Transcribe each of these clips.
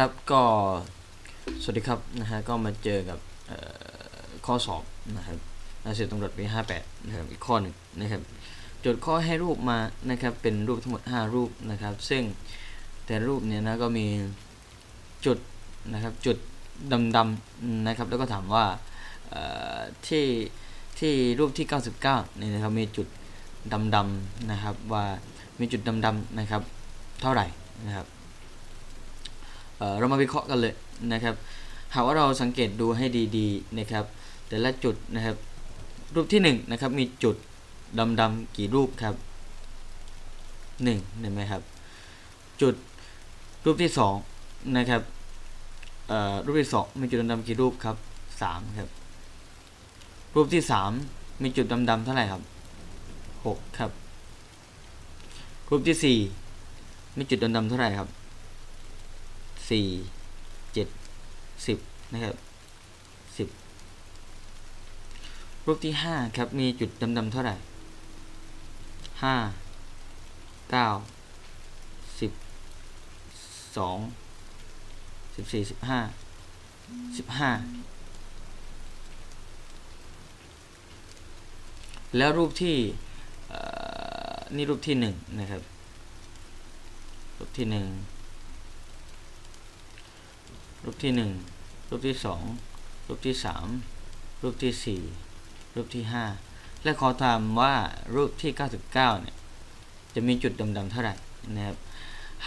ครับก็สวัสดีครับนะฮะก็มาเจอกับข้อสอบนะครับนาเสียตำรวจปี58นะครับอีกข้อหนึ่งนะครับโจทย์ข้อให้รูปมานะครับเป็นรูปทั้งหมด 5 รูปนะครับ ซึ่งแต่รูปเนี่ยนะก็มีจุดนะครับจุดดำๆนะครับแล้วก็ถามว่าที่ที่รูปที่ 99เนี่ยนะครับมีจุดดำๆนะครับว่ามีจุดดำๆนะครับเท่าไหร่นะครับ เรามาวิเคราะห์กันเลยนะครับ หากว่าเราสังเกตดูให้ดีๆนะครับ แต่ละจุดนะครับ รูปที่1นงนะครับมีจุดดำๆกี่รูปครับ1เห็นไหมครับ จุดรูปที่2นะครับรูปที่2มีจุดดำๆกี่รูปครับ3ครับ รูปที่ 3 มีจุดดำๆเท่าไหร่ครับ 6 ครับ รูปที่ 4 มีจุดดำๆเท่าไหร่ครับ สี่เจ็ดสิบนะครับสิบรูปที่ห้าครับมีจุดดำๆเท่าไหร่ห้าเก้าสิบสองสิบสี่สิบห้าสิบห้าแล้วรูปที่นี่รูปที่หนึ่งนะครับ รูปที่หนึ่ง รูปที่หนึ่งรูปที่สองรูปที่สามรูปที่สี่รูปที่ห้าและขอถามว่ารูปที่ 99 เนี่ย จะมีจุดดำๆเท่าไหร่นะครับ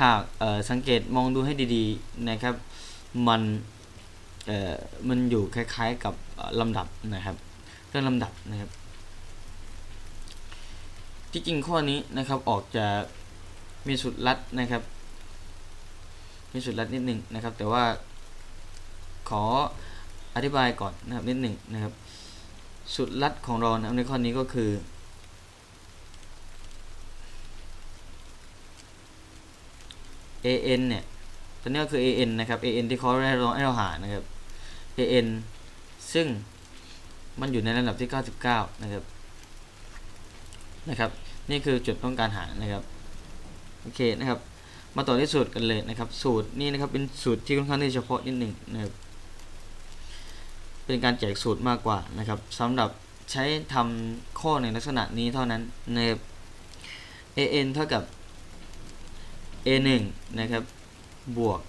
หากสังเกตมองดูให้ดีๆนะครับ มันมันอยู่คล้ายๆกับลำดับนะครับ เรื่องลำดับนะครับ ที่จริงข้อนี้นะครับออกจะมีสุดลัดนะครับ มีสุดลัดนิดหนึ่งนะครับ แต่ว่า ขออธิบายก่อนนะครับนิดหนึ่งนะครับ สุดลัดของเรานะครับในข้อนี้ก็คือ an เนี่ยตัวนี้ก็คือ an นะครับ an ที่เขาให้เราให้เราหานะครับ an ซึ่งมันอยู่ในระดับที่ 99 นะครับ นะครับ นี่คือจุดต้องการหานะครับ โอเคนะครับ มาต่อที่สูตรกันเลยนะครับ สูตรนี้นะครับเป็นสูตรที่ค่อนข้างที่เฉพาะนิดหนึ่งนะครับ เป็นการแจกสูตรมากกว่านะครับสำหรับใช้ทำข้อในลักษณะนี้เท่านั้นใน an เท่ากับ a 1นะครับบวก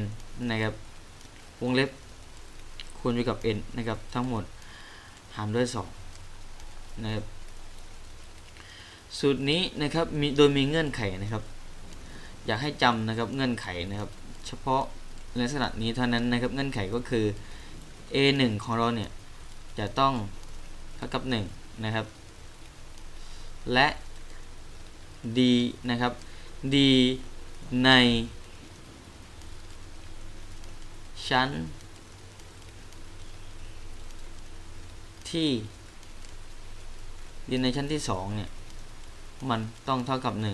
n นะครับวงเล็บคูณไปกับ n นะครับทั้งหมดหารด้วย2นะครับสูตรนี้นะครับมีโดยมีเงื่อนไขนะครับ อยากให้จำนะครับเงื่อนไขนะครับ เฉพาะลักษณะนี้เท่านั้นนะครับ เงื่อนไขก็คือ a 1ของเราเนี่ยจะต้องเท่ากับ1นะครับ และ d นะครับ d ใน ชั้น ที่ d ในชั้นที่2เนี่ยมันต้องเท่ากับ 1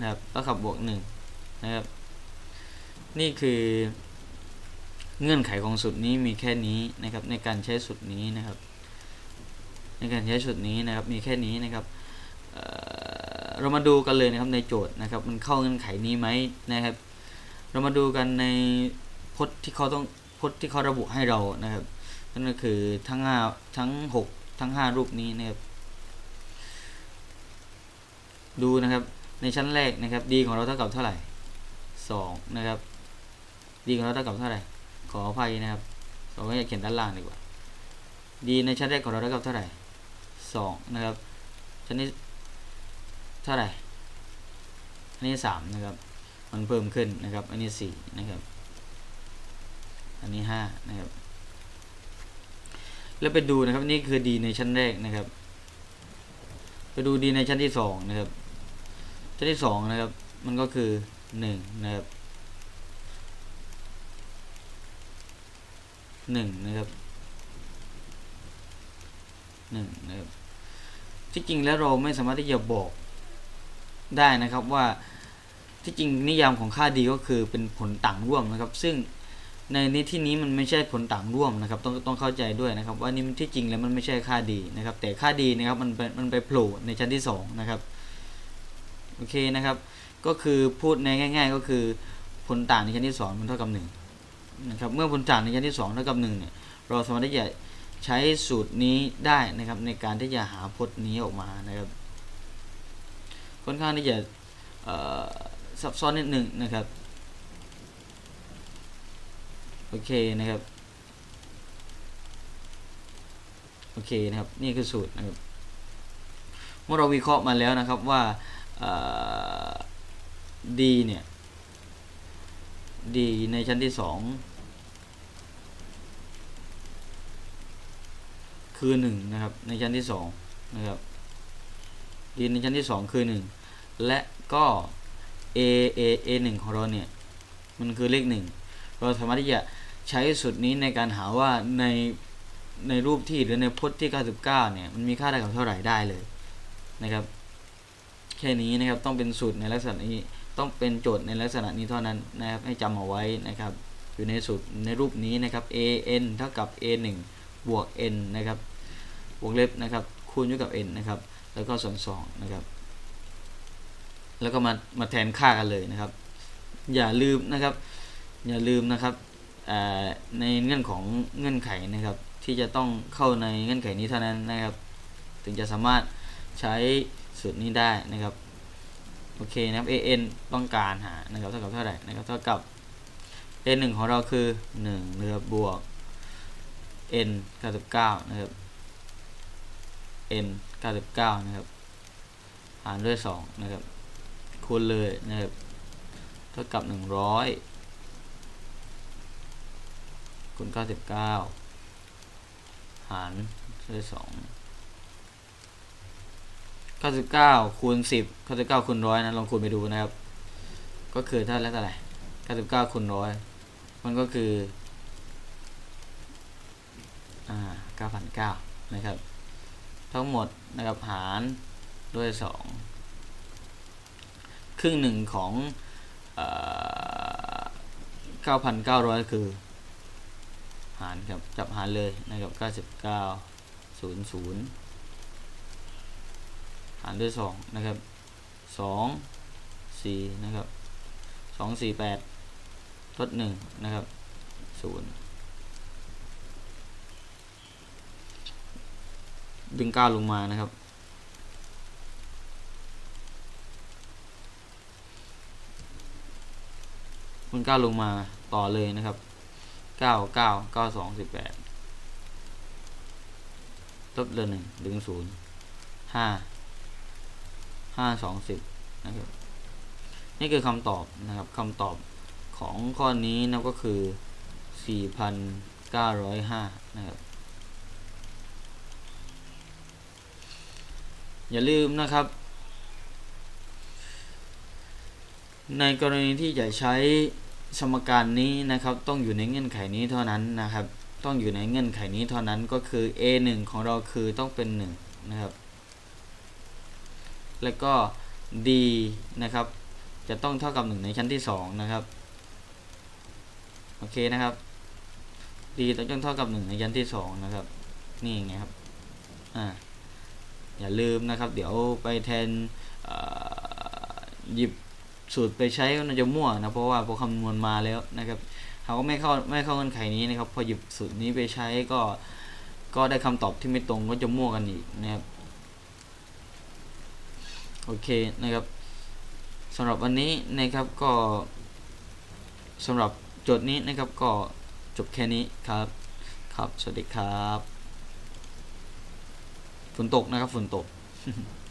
นะครับเท่ากับบวก 1 นะครับ นี่คือ เงื่อนไขของสูตรนี้มีแค่นี้นะครับในการใช้สูตรนี้นะครับ ในการใช้สูตรนี้นะครับมีแค่นี้นะครับเเรามาดูกันเลยนะครับในโจทย์นะครับ มันเข้าเงื่อนไขนี้ไหมนะครับ เรามาดูกันในพจน์ที่เขาต้องพจน์ที่เขาระบุให้เรานะครับนั่นก็คือทั้งห้าทั้งหกทั้งห้ารูปนี้นะครับดูนะครับในชั้นแรกนะครับ d ของเราเท่ากับเท่าไหร่สองนะครับ d ของเราเท่ากับเท่าไหร่ ออภัยนะครับเราก็จะเขียนด้านล่างดีกว่า d ในชั้นแรกของเราเท่ากับเท่าไหร่สองนะครับ ชั้นนี้เท่าไหร่ อันนี้สามนะครับ มันเพิ่มขึ้นนะครับ อันนี้สี่นะครับ อันนี้ห้านะครับ แล้วไปดูนะครับนี่คือ d ในชั้นแรกนะครับ ไปดู d ในชั้นที่สองนะครับ ชั้นที่สองนะครับ มันก็คือหนึ่งนะครับ หนึ่งนะครับหนึ่งนะครับที่จริงแล้วเราไม่สามารถที่จะบอกได้นะครับว่าที่จริงนิยามของค่าดีก็คือเป็นผลต่างร่วมนะครับ ซึ่งในนี้ที่นี้มันไม่ใช่ผลต่างร่วมนะครับ ต้องต้องเข้าใจด้วยนะครับ ว่านี่ที่จริงแล้วมันไม่ใช่ค่าดีนะครับ แต่ค่าดีนะครับมันเป็นมันไปโผล่ในชั้นที่สองนะครับโอเคนะครับ ก็คือพูดในง่าย ๆ ก็คือผลต่างในชั้นที่สองมันเท่ากับห นะครับเมื่อผลต่างในชั้นที่สองเท่ากับหนึ่งเนี่ยเราสามารถที่จะใช้สูตรนี้ได้นะครับในการที่จะหาพจน์นี้ออกมานะครับ ค่อนข้างที่จะซับซ้อนนิดหนึ่งนะครับโอเคนะครับโอเคนะครับนี่คือสูตรนะครับเมื่อเราวิเคราะห์มาแล้วนะครับว่าเอ่อ d เนี่ย d ในชั้นที่สองคือหนึ่งนะครับ ในชั้นที่สองนะครับ d ในชั้นที่สองคือหนึ่งและก็ a a a หนึ่งของเราเนี่ย มันคือเลขหนึ่งเราสามารถที่จะใช้สูตรนี้ในการหาว่าในในรูปที่หรือในพจน์ที่ 99 เนี่ย มันมีค่าได้กับเท่าไหร่ได้เลยนะครับ แค่นี้นะครับต้องเป็นสูตรในลักษณะนี้ ต้องเป็นโจทย์ในลักษณะนี้เท่านั้นนะครับให้จำเอาไว้นะครับ อยู่ในสูตรในรูปนี้นะครับ a n เท่ากับ a 1บวก n นะครับบวกเล็บนะครับคูณอยู่กับ n นะครับแล้วก็ส่วน2นะครับ แล้วก็มามาแทนค่ากันเลยนะครับ อย่าลืมนะครับ อย่าลืมนะครับในเงื่อนของเงื่อนไขนะครับ ที่จะต้องเข้าในเงื่อนไขนี้เท่านั้นนะครับ ถึงจะสามารถใช้สูตรนี้ได้นะครับ โอเคนะครับ an ต้องการหานะครับเท่ากับเท่าไหร่นะครับเท่ากับ n 1ของเราคือ1นะครับบวก n 99นะครับ n 99นะครับหารด้วย2นะครับคูณเลยนะครับเท่ากับ 100คูณ99 หารด้วย2 99คูณ10 99คูณร้อยนะลองคูณไปดูนะครับ ก็คือเท่าไรเท่าไหร่99คูณร้อยมันก็คืออ่า9,009นะครับ ทั้งหมดนะครับหารด้วย 2 ครึ่งหนึ่งของเอ่อ9,900 คือ หารครับจับหารเลยนะครับ 99 00 หารด้วยสองนะครับสองสี่นะครับสองสี่แปดลดหนึ่งนะครับศูนย์ดึงเก้าลงมานะครับคุณเก้าลงมาต่อเลยนะครับเก้าเก้าเก้าสองสิบแปดลบเลือหนึ่งดึงศูนย์ห้า ห้าสองสิบนะครับ นี่คือคำตอบนะครับคำตอบของข้อนี้นะก็คือสี่พันเก้าร้อยห้านะครับ อย่าลืมนะครับ ในกรณีที่จะใช้สมการนี้นะครับต้องอยู่ในเงื่อนไขนี้เท่านั้นนะครับ ต้องอยู่ในเงื่อนไขนี้เท่านั้นก็คือ a 1ของเราคือต้องเป็น1นะครับ แล้วก็ d นะครับ จะต้องเท่ากับ 1 ในชั้นที่ 2 นะครับ โอเคนะครับ d ต้องเท่ากับ 1 ในชั้นที่ 2 นะครับ นี่ไงครับ อ่า อย่าลืมนะครับ เดี๋ยวไปแทนหยิบสูตรไปใช้ก็น่าจะมั่วนะ เพราะว่าพอคำนวณมาแล้วนะครับเขาก็ไม่เข้าไม่เข้าเงื่อนไขนี้นะครับ พอหยิบสูตรนี้ไปใช้ก็ก็ได้คำตอบที่ไม่ตรงก็จะมั่วกันอีกนะครับ โอเคนะครับสำหรับวันนี้นะครับก็สำหรับโจทย์นี้นะครับก็จบแค่นี้ครับครับ สวัสดีครับ ฝนตกนะครับ ฝนตก